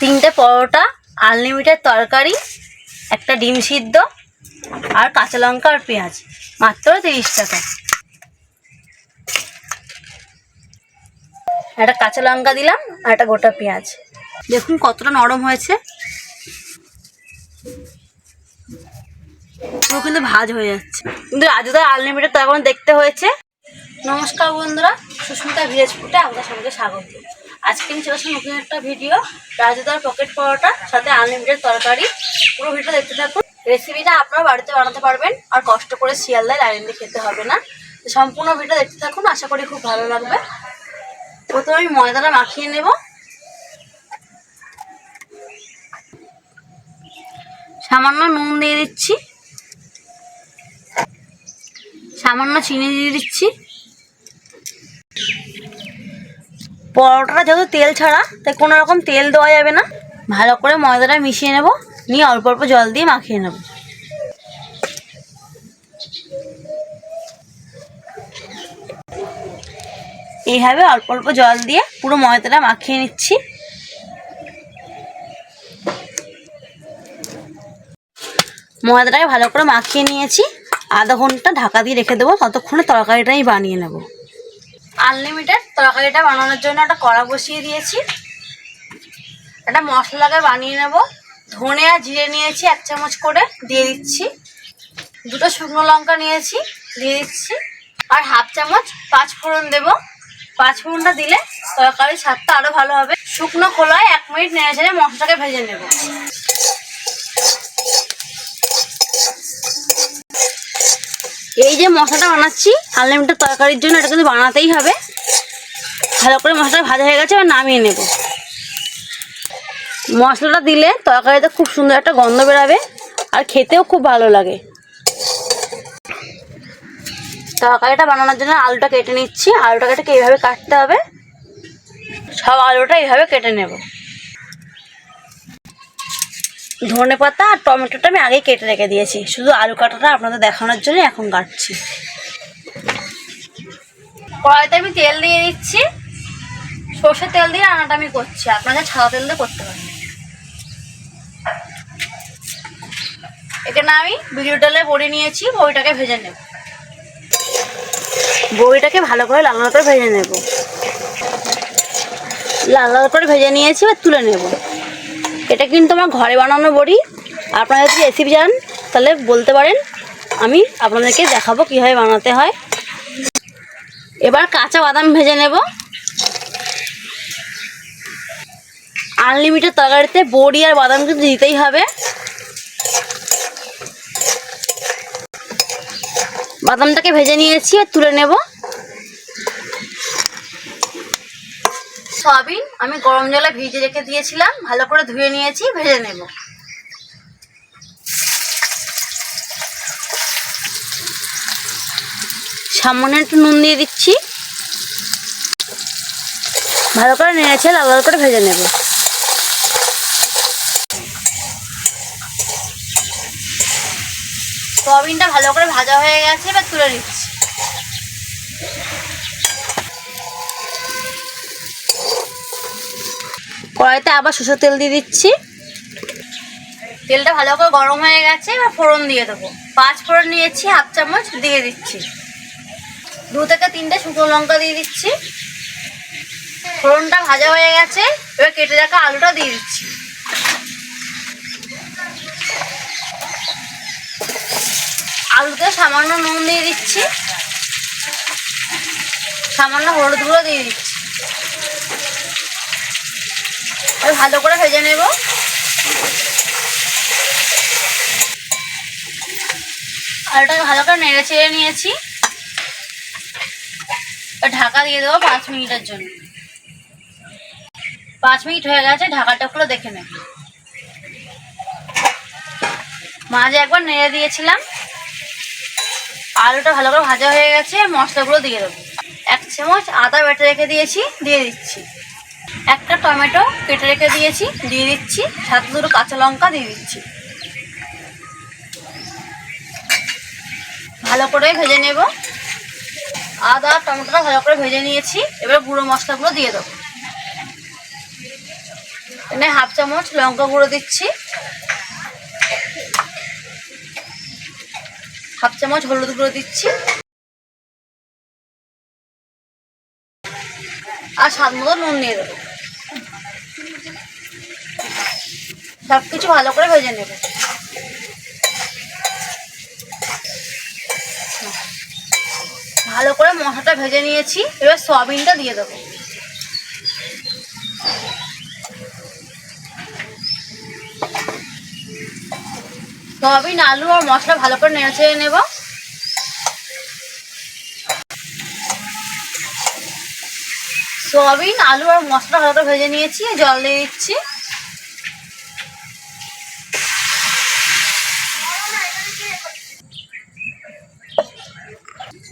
তিনটে পরোটা আনলিমিটেড তরকারি, একটা ডিম সিদ্ধ, আর কাঁচা লঙ্কা আর পেঁয়াজ। মাত্র তিরিশ টাকা। একটা কাঁচা লঙ্কা দিলাম, আর একটা গোটা পেঁয়াজ। দেখুন কতটা নরম হয়েছে। পুরো কিন্তু ভাজ হয়ে যাচ্ছে। কিন্তু রাজুদার আনলিমিটেড তখন দেখতে হয়েছে। নমস্কার বন্ধুরা, সুস্মিতা ভিলেজ ফুটে আমাদের সঙ্গে স্বাগত। আজকে আমি চলে নতুন একটা ভিডিও রাজুদার পকেট পরোটা, সাথে আনলিমিটেড তরকারি। পুরো ভিডিও দেখতে থাকুন। রেসিপিটা আপনারা বাড়িতে বানাতে পারবেন, আর কষ্ট করে শিয়ালদায় লাইন দিয়ে খেতে হবে না। সম্পূর্ণ ভিডিও দেখতে থাকুন, আশা করি খুব ভালো লাগবে। প্রথমে আমি ময়দাটা মাখিয়ে নেব। সামান্য নুন দিয়ে দিচ্ছি। সামান্য চিনি দিয়ে দিচ্ছি। পরোটাটা যেহেতু তেল ছাড়া, তাই কোনো রকম তেল দেওয়া যাবে না। ভালো করে ময়দাটা মিশিয়ে নেব, নিয়ে অল্প অল্প জল দিয়ে মাখিয়ে নেব। এইভাবে অল্প অল্প জল দিয়ে পুরো ময়দাটা মাখিয়ে নিচ্ছি। ময়দাটাকে ভালো করে মাখিয়ে নিয়েছি। আধা ঘণ্টা ঢাকা দিয়ে রেখে দেবো, ততক্ষণে তরকারিটাই বানিয়ে নেব। আনলিমিটেড তরকারিটা বানানোর জন্য একটা কড়া বসিয়ে দিয়েছি। একটা মশলাকে বানিয়ে নেব। ধনে আর জিরে নিয়েছি এক চামচ করে, দিয়ে দিচ্ছি। দুটো শুকনো লঙ্কা নিয়েছি, দিয়ে দিচ্ছি। আর হাফ চামচ পাঁচ ফোড়ন দেব। পাঁচ ফোড়নটা দিলে তরকারির স্বাদটা আরও ভালো হবে। শুকনো খোলায় এক মিনিট নেড়ে ছেড়ে মশলাকে ভেজে নেব। যে মশলাটা বানাচ্ছি আনলিমিটেড তরকারির জন্য এটা কিন্তু বানাতেই হবে। ভালো করে মশলাটা ভাজা হয়ে গেছে, এবার নামিয়ে নেব। মশলাটা দিলে তরকারিতে খুব সুন্দর একটা গন্ধ বেরাবে, আর খেতেও খুব ভালো লাগে। তরকারিটা বানানোর জন্য আলুটা কেটে নিচ্ছি। আলুটা কেটে এইভাবে কাটতে হবে। সব আলুটা এইভাবে কেটে নেব। ধনে পাতা আর টমেটোটা আমি আগেই কেটে রেখে দিয়েছি। শুধু আলু কাটাটা আপনাদের দেখানোর জন্য এখন কাটছি। কড়াইতে আমি তেল দিয়ে দিচ্ছি। সর্ষের তেল দিয়ে রান্নাটা আমি করছি। আপনাদের সাদা তেল দিয়ে করতে পারেন এখানে আমি বিউলি ডালে বড়ি নিয়েছি বড়িটাকে ভেজে নেব। বড়িটাকে ভালো করে লাল লাল করে ভেজে নেব। লাল লাল করে ভেজে নিয়েছি এবার তুলে নেব। এটা কিন্তু আমার ঘরে বানানো বড়ি। আপনারা যদি রেসিপি জান তাহলে বলতে পারেন। আমি আপনাদেরকে দেখাবো কীভাবে বানাতে হয়। এবার কাঁচা বাদাম ভেজে নেব। আনলিমিটেড তরকারিতে বড়ি আর বাদাম কিন্তু দিতেই হবে। বাদামটাকে ভেজে নিয়েছি আর তুলে নেব। সয়াবিন আমি গরম জলে ভিজে রেখে দিয়েছিলাম, ভালো করে ধুয়ে নিয়েছি, ভেজে নেব। সামান্য একটু নুন দিয়ে দিচ্ছি। ভালো করে নেড়েছে লাল লাল করে ভেজে নেব। সয়াবিনটা ভালো করে ভাজা হয়ে গেছে, এবার তুলে নিচ্ছি। কড়াইতে আবার সরষের তেল দিয়ে দিচ্ছি। তেলটা ভালো করে গরম হয়ে গেছে, এবার ফোড়ন দিয়ে দেবো। পাঁচ ফোড়ন নিয়েছি, হাফ চামচ দিয়ে দিচ্ছি। দু থেকে তিনটে শুকনো লঙ্কা দিয়ে দিচ্ছি। ফোড়নটা ভাজা হয়ে গেছে, এবার কেটে রাখা আলুটা দিয়ে দিচ্ছি। আলুতে সামান্য নুন দিয়ে দিচ্ছি। সামান্য হলুদ গুঁড়ো দিয়ে দিচ্ছি। ভালো করে ভেজে নেব। আলুটাকে ভালো করে নেড়ে চেড়ে নিয়েছি। ঢাকা দিয়ে দেবো পাঁচ মিনিটের জন্য। পাঁচ মিনিট হয়ে গেছে, ঢাকাটা খুলে দেখে নেব। মাঝে একবার নেড়ে দিয়েছিলাম। আলুটা ভালো করে ভাজা হয়ে গেছে, মশলাগুলো দিয়ে দেবো। এক চামচ আদা বেটে রেখে দিয়েছি, দিয়ে দিচ্ছি। একটা টমেটো কেটে রেখে দিয়েছি, দিয়ে দিচ্ছি। সাথে দুটো কাঁচা লঙ্কা দিয়ে দিচ্ছি। ভালো করে ভেজে নেব। আদা, টমেটোটা ভালো করে ভেজে নিয়েছি। এবার গুঁড়ো মশলাগুলো দিয়ে দেবো। এখানে হাফ চামচ লঙ্কা গুঁড়ো দিচ্ছি। হাফ চামচ হলুদ গুঁড়ো দিচ্ছি। আর স্বাদ মতো নুন নিয়ে দেবো। সব কিছু ভালো করে ভেজে নেবে। ভালো করে মশলাটা ভেজে নিয়েছি, এবার সয়াবিনটা দিয়ে দেবো। সয়াবিন, আলু আর মশলা ভালো করে নেড়ে নেব। সয়াবিন, আলু আর মশলা ভালো করে ভেজে নিয়েছি জল দিয়ে দিচ্ছি।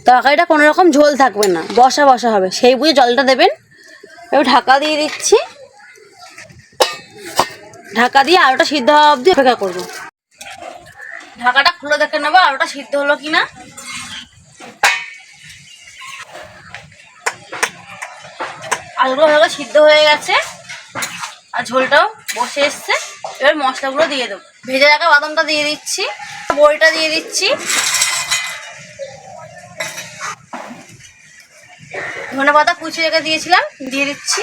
তরকারিটা কোনো রকম ঝোল থাকবে না, বসা বসা হবে। সেই বুঝে জলটা দেবেন। এবার ঢাকা দিয়ে দিচ্ছি। ঢাকা দিয়ে আলুটা সিদ্ধ হওয়া অবধি অপেক্ষা করব। ঢাকাটা খুলে দেখে নেব আলুটা সিদ্ধ হলো কিনা। আলুগুলো ভালো সিদ্ধ হয়ে গেছে। আর ঝোলটাও বসে এসছে। এবার মশলাগুলো দিয়ে দেবো। ভেজে রাখা বাদামটা দিয়ে দিচ্ছি, বড়িটা দিয়ে দিচ্ছি। ধনে পাতা কুচি রেখে দিয়েছিলাম, দিয়ে দিচ্ছি।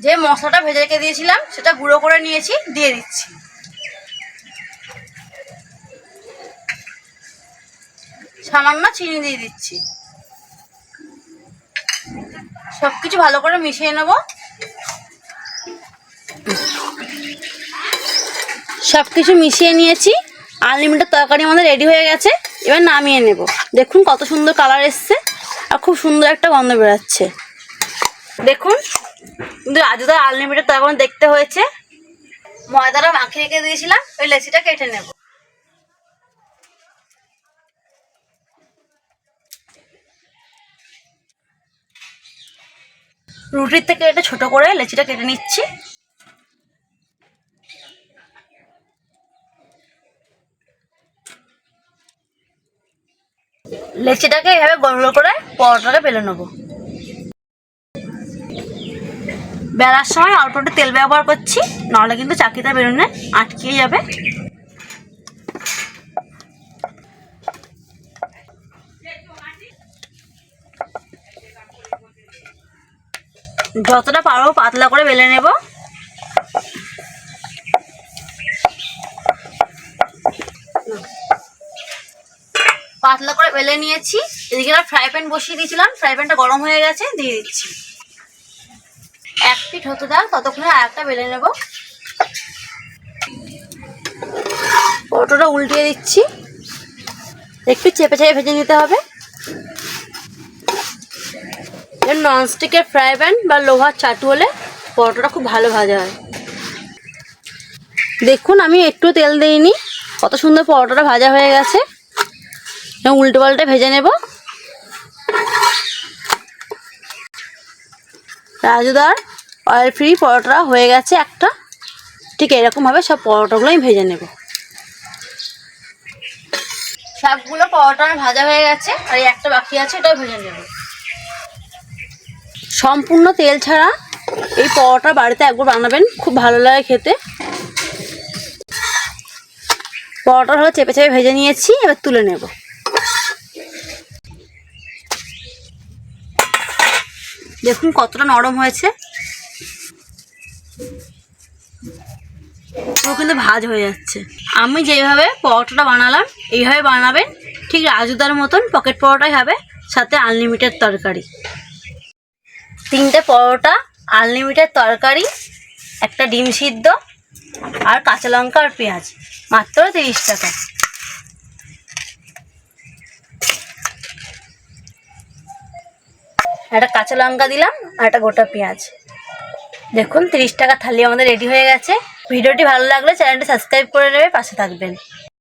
যে মশলাটা ভেজে রেখে দিয়েছিলাম, সেটা গুঁড়ো করে নিয়েছি, দিয়ে দিচ্ছি। সামান্য চিনি দিয়ে দিচ্ছি। সব কিছু ভালো করে মিশিয়ে নেব। সব কিছু মিশিয়ে নিয়েছি। আনলিমিটেড তরকারি আমাদের রেডি হয়ে গেছে। এবার নামিয়ে নেব। দেখুন কত সুন্দর কালার এসছে আর খুব সুন্দর একটা গন্ধ বেরোচ্ছে। দেখুন, কিন্তু রাজুদার আনলিমিটেড তরকারি দেখতে হয়েছে। ময়দাটা মাখিয়ে রেখে দিয়েছিলাম, ওই লেচিটা কেটে নেব। রুটির থেকে এটা ছোট করে লেচিটা কেটে নিচ্ছি। লেচিটাকে এইভাবে গোল গোল করে পরোটাকে বেলে নেব। বেলার সময় অল্প একটু তেল ব্যবহার করছি নাহলে কিন্তু চাকিটা বেরোনে আটকে যাবে। যতটা পারব পাতলা করে বেলে নেব। পাতলা করে বেলে নিয়েছি। এদিকে ফ্রাই প্যান বসিয়ে দিয়েছিলাম। ফ্রাই প্যানটা গরম হয়ে গেছে, দিয়ে দিচ্ছি। এক পিঠ হতে দাও, ততক্ষণে আর একটা বেলে নেব। পরোটাটা উল্টিয়ে দিচ্ছি। একটু চেপে চেপে ভেজে নিতে হবে। ননস্টিকের ফ্রাই প্যান বা লোহার চাটু হলে পরোটাটা খুব ভালো ভাজা হয়। দেখুন, আমি একটু তেল দিইনি। কত সুন্দর পরোটাটা ভাজা হয়ে গেছে। উল্টো পাল্টে ভেজে নেব। রাজুদার অয়েল ফ্রি পরোটা হয়ে গেছে একটা। ঠিক এরকমভাবে সব পরোটাগুলো আমি ভেজে নেব। সবগুলো পরোটা ভাজা হয়ে গেছে। আর একটা বাকি আছে এটাও ভেজে নেব। সম্পূর্ণ তেল ছাড়া এই পরোটা বাড়িতে একবার বানাবেন, খুব ভালো লাগে খেতে। পরোটা হলো চেপে চেপে ভেজে নিয়েছি, এবার তুলে নেব। দেখুন কতটা নরম হয়েছে। ও কিন্তু ভাজ হয়ে যাচ্ছে। আমি যেভাবে পরোটাটা বানালাম, এইভাবে বানাবেন, ঠিক রাজুদার মতন পকেট পরোটাই হবে, সাথে আনলিমিটেড তরকারি। তিনটে পরোটা আনলিমিটেড তরকারি, একটা ডিম সিদ্ধ, আর কাঁচা লঙ্কা আর পেঁয়াজ। মাত্র তিরিশ টাকা। একটা কাঁচা লঙ্কা দিলাম, আর একটা গোটা পেঁয়াজ। দেখুন, তিরিশ টাকা থালি আমাদের রেডি হয়ে গেছে। ভিডিওটি ভালো লাগলে চ্যানেলটি সাবস্ক্রাইব করে নেবে, পাশে থাকবেন।